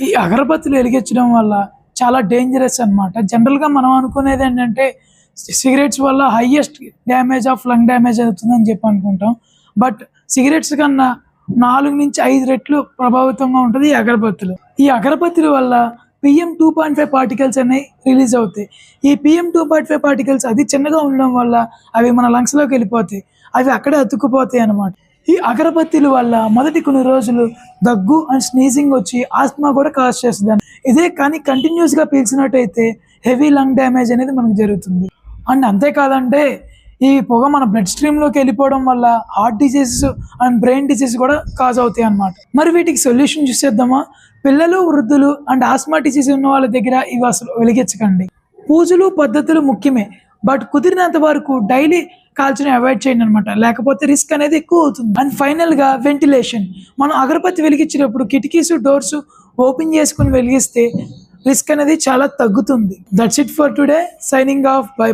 ఈ అగరబత్తులు వెలిగించడం వల్ల చాలా డేంజరస్ అన్నమాట. జనరల్గా మనం అనుకునేది ఏంటంటే సిగరెట్స్ వల్ల highest damage of lung damage అవుతుందని చెప్పి అనుకుంటాం. బట్ సిగరెట్స్ కన్నా నాలుగు నుంచి ఐదు రెట్లు ప్రభావితంగా ఉంటుంది ఈ అగరబత్తులు. ఈ అగరబత్తుల వల్ల PM two point five particles అనేవి రిలీజ్ అవుతాయి. ఈ PM two point five particles అది చిన్నగా ఉండడం వల్ల అవి మన లంగ్స్లోకి వెళ్ళిపోతాయి. అవి అక్కడే అతుక్కుపోతాయి అన్నమాట. ఈ అగరబత్తిల వల్ల మొదటి కొన్ని రోజులు దగ్గు అండ్ స్నీజింగ్ వచ్చి ఆస్మా కూడా కాజ్ చేస్తుంది. ఇదే కానీ కంటిన్యూస్గా పీల్చినట్టయితే హెవీ లంగ్ డ్యామేజ్ అనేది మనకు జరుగుతుంది. అండ్ అంతేకాదంటే ఈ పొగ మన బ్లడ్ స్ట్రీమ్లోకి వెళ్ళిపోవడం వల్ల heart diseases and brain disease కూడా కాజ్ అవుతాయి అన్నమాట. మరి వీటికి సొల్యూషన్ చూసేద్దామా? పిల్లలు వృద్ధులు అండ్ ఆస్మా డిసీజ్ ఉన్న వాళ్ళ దగ్గర ఇవి అసలు వెలిగించకండి. పూజలు పద్ధతులు ముఖ్యమే. బట్ కుదిరినంత వరకు డైలీ కాల్చడం అవాయిడ్ చేయండి అనమాట లేకపోతే రిస్క్ అనేది ఎక్కువ అవుతుంది. అండ్ ఫైనల్గా వెంటిలేషన్. మనం అగరబత్తి వెలిగించినప్పుడు కిటికీస్ డోర్స్ ఓపెన్ చేసుకుని వెలిగిస్తే రిస్క్ అనేది చాలా తగ్గుతుంది. That's it for today signing off bye